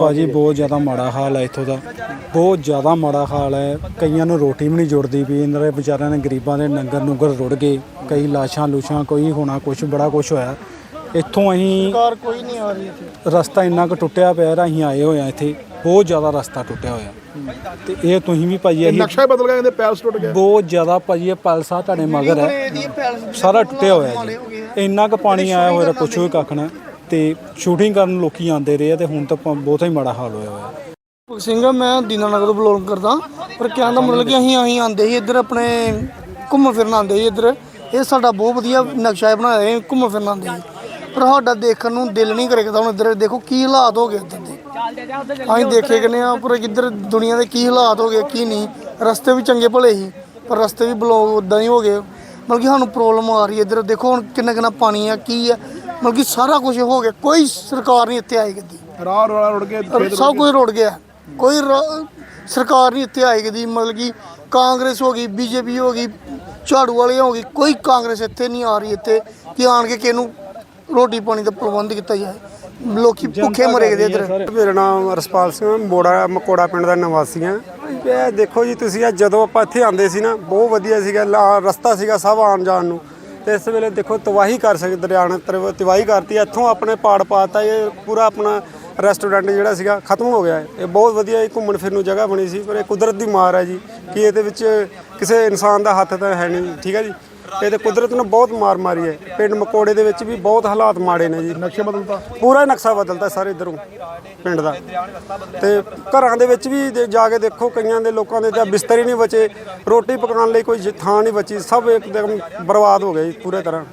ਭਾਜੀ ਬਹੁਤ ਜ਼ਿਆਦਾ ਮਾੜਾ ਹਾਲ ਹੈ ਇੱਥੋਂ ਦਾ। ਬਹੁਤ ਜ਼ਿਆਦਾ ਮਾੜਾ ਹਾਲ ਹੈ। ਕਈਆਂ ਨੂੰ ਰੋਟੀ ਵੀ ਨਹੀਂ ਜੁੜਦੀ ਵੀ ਇਹਨਾਂ ਦੇ ਵਿਚਾਰਿਆਂ ਨੇ ਗਰੀਬਾਂ ਦੇ ਨੰਗਰ ਨੁਗਰ ਰੁੜ ਗਏ। ਕਈ ਲਾਸ਼ਾਂ ਲੂਸ਼ਾਂ ਕੋਈ ਹੋਣਾ ਕੁਝ ਬੜਾ ਕੁਝ ਹੋਇਆ। ਇੱਥੋਂ ਅਸੀਂ ਕਾਰ ਕੋਈ ਨਹੀਂ ਆ ਰਹੀ ਇੱਥੇ। ਰਸਤਾ ਇੰਨਾ ਕੁ ਟੁੱਟਿਆ ਪਿਆ ਹੈ, ਅਸੀਂ ਆਏ ਹੋਏ ਆ ਇੱਥੇ। ਬਹੁਤ ਜ਼ਿਆਦਾ ਰਸਤਾ ਟੁੱਟਿਆ ਹੋਇਆ। ਤੇ ਇਹ ਤੁਸੀਂ ਵੀ ਭਾਜੀ ਅਸੀਂ ਨਕਸ਼ਾ ਹੀ ਬਦਲ ਗਿਆ ਕਹਿੰਦੇ ਪੈਲਸ ਟੁੱਟ ਗਿਆ ਬਹੁਤ ਜ਼ਿਆਦਾ ਭਾਜੀ ਇਹ ਪੈਲਸਾ ਤੁਹਾਡੇ ਮਗਰ ਹੈ। ਸਾਰਾ ਟੁੱਟਿਆ ਹੋਇਆ ਜੀ। ਇੰਨਾ ਕੁ ਪਾਣੀ ਆਇਆ ਹੋਇਆ ਪੁੱਛੋ ਹੀ ਕੱਖ ਨਾ। ਤੇ ਸ਼ੂਟਿੰਗ ਕਰਨ ਲੋਕੀ ਆਉਂਦੇ ਰਹੇ ਆ ਤੇ ਹੁਣ ਤਾਂ ਪ- ਬਹੁਤ ਹੀ ਮਾੜਾ ਹਾਲ ਹੋਇਆ ਹੋਇਆ। ਭਗਤ ਸਿੰਘ, ਮੈਂ ਦੀਨਾਨਗਰ ਤੋਂ ਬਿਲੋਂਗ ਕਰਦਾ, ਪਰ ਕਹਿਣ ਦਾ ਮਤਲਬ ਕਿ ਅਸੀਂ ਅਸੀਂ ਆਂਦੇ ਸੀ ਇੱਧਰ, ਆਪਣੇ ਘੁੰਮ ਫਿਰਨ ਆਂਦੇ ਸੀ ਇੱਧਰ। ਇਹ ਸਾਡਾ ਬਹੁਤ ਵਧੀਆ ਨਕਸ਼ਾ ਹੈ ਬਣਾਇਆ ਹੈ ਘੁੰਮ ਫਿਰਨ ਆਂਦੇ ਸੀ। ਪਰ ਸਾਡਾ ਦੇਖਣ ਨੂੰ ਦਿਲ ਨਹੀਂ ਕਰੇਗਾ ਹੁਣ ਇੱਧਰ। ਦੇਖੋ ਕੀ ਹਾਲਾਤ ਹੋ ਗਏ ਇੱਧਰ ਦੇ। ਅਸੀਂ ਦੇਖੇ ਕਿਨੇ ਆ, ਪਰ ਕਿੱਧਰ ਦੁਨੀਆ ਦੇ ਕੀ ਹਾਲਾਤ ਹੋ ਗਏ, ਕੀ ਨਹੀਂ। ਰਸਤੇ ਵੀ ਚੰਗੇ ਭਲੇ ਸੀ, ਪਰ ਰਸਤੇ ਵੀ ਬਲੌਕ ਉਦਾਂ ਹੀ ਹੋ ਗਏ। ਮਤਲਬ ਕਿ ਸਾਨੂੰ ਪ੍ਰੋਬਲਮ ਆ ਰਹੀ ਹੈ ਇੱਧਰ। ਦੇਖੋ ਹੁਣ ਕਿੰਨਾ ਕਿੰਨਾ ਪਾਣੀ ਆ, ਕੀ ਆ। ਮਤਲਬ ਕਿ ਸਾਰਾ ਕੁਝ ਹੋ ਗਿਆ। ਕੋਈ ਸਰਕਾਰ ਨਹੀਂ ਇੱਥੇ ਆਈ ਕਦੀ। ਰਾਹ ਰੋਲਾ ਰੁੜ ਕੇ ਸਭ ਕੁਝ ਰੁੜ ਗਿਆ। ਕੋਈ ਰ- ਸਰਕਾਰ ਨਹੀਂ ਇੱਥੇ ਆਏਗੀ ਦੀ ਮਤਲਬ ਕਿ ਕਾਂਗਰਸ ਹੋ ਗਈ ਬੀਜੇਪੀ ਹੋ ਗਈ ਝਾੜੂ ਵਾਲੇ ਹੋ ਗਈ ਕੋਈ ਕਾਂਗਰਸ ਇੱਥੇ ਨਹੀਂ ਆ ਰਹੀ ਇੱਥੇ ਕਿ ਆਣ ਕੇ ਕਿਹਨੂੰ ਰੋਟੀ ਪਾਣੀ ਦਾ ਪ੍ਰਬੰਧ ਕੀਤਾ ਜਾਏ। ਲੋਕੀ ਭੁੱਖੇ ਮਰੇ ਗਏ ਇੱਧਰ। ਮੇਰਾ ਨਾਮ ਰਸਪਾਲ ਸਿੰਘ ਮੋੜਾ ਮਕੋੜਾ ਪਿੰਡ ਦਾ ਨਿਵਾਸੀ ਹਾਂ। ਇਹ ਦੇਖੋ ਜੀ ਤੁਸੀਂ ਆ ਜਦੋਂ ਆਪਾਂ ਇੱਥੇ ਆਂਦੇ ਸੀ ਨਾ ਬਹੁਤ ਵਧੀਆ ਸੀਗਾ ਲਾ- ਰਸਤਾ ਸੀਗਾ ਸਭ ਆਉਣ ਜਾਣ ਨੂੰ। ਤੇ ਇਸ ਵੇਲੇ ਦੇਖੋ ਤਬਾਹੀ ਕਰ ਸਕਦੇ ਦਰਿਆ ਨੇ, ਤਰ- ਤਬਾਹੀ ਕਰਤੀ, ਇੱਥੋਂ ਆਪਣੇ ਪਾੜ ਪਾਤਾ, ਇਹ ਪੂਰਾ ਆਪਣਾ ਰੈਸਟੋਰੈਂਟ ਜਿਹੜਾ ਸੀਗਾ, ਖਤਮ ਹੋ ਗਿਆ ਹੈ। ਇਹ ਬਹੁਤ ਵਧੀਆ ਇਹ ਘੁੰਮਣ ਫਿਰਨ ਨੂੰ ਜਗ੍ਹਾ ਬਣੀ ਸੀ, ਪਰ ਇਹ ਕੁਦਰਤ ਦੀ ਮਾਰ ਹੈ ਜੀ, ਕਿ ਇਹਦੇ ਵਿੱਚ ਕਿਸੇ ਇਨਸਾਨ ਦਾ ਹੱਥ ਤਾਂ ਹੈ ਨਹੀਂ, ਠੀਕ ਹੈ ਜੀ ਇਹ ਤੇ ਕੁਦਰਤ ਨੇ ਬਹੁਤ ਮਾਰ ਮਾਰੀ ਹੈ। ਪਿੰਡ ਮਕੋੜੇ ਦੇ ਵਿੱਚ ਵੀ ਬਹੁਤ ਹਾਲਾਤ ਮਾੜੇ ਨੇ ਜੀ। ਨਕਸ਼ਾ ਬਦਲਤਾ? ਪੂਰਾ ਹੀ ਨਕਸ਼ਾ ਬਦਲਤਾ ਸਾਰੇ ਇਧਰੋਂ ਪਿੰਡ ਦਾ। ਤੇ ਘਰਾਂ ਦੇ ਵਿੱਚ ਵੀ ਦੇ- ਜਾ ਕੇ ਦੇਖੋ ਕਈਆਂ ਦੇ ਲੋਕਾਂ ਦੇ ਤਾਂ ਬਿਸਤਰ ਹੀ ਨਹੀਂ ਬਚੇ। ਰੋਟੀ ਪਕਾਉਣ ਲਈ ਕੋਈ ਜ- ਥਾਂ ਨਹੀਂ ਬਚੀ। ਸਭ ਇੱਕਦਮ ਬਰਬਾਦ ਹੋ ਗਏ ਜੀ ਪੂਰੇ ਤਰ੍ਹਾਂ।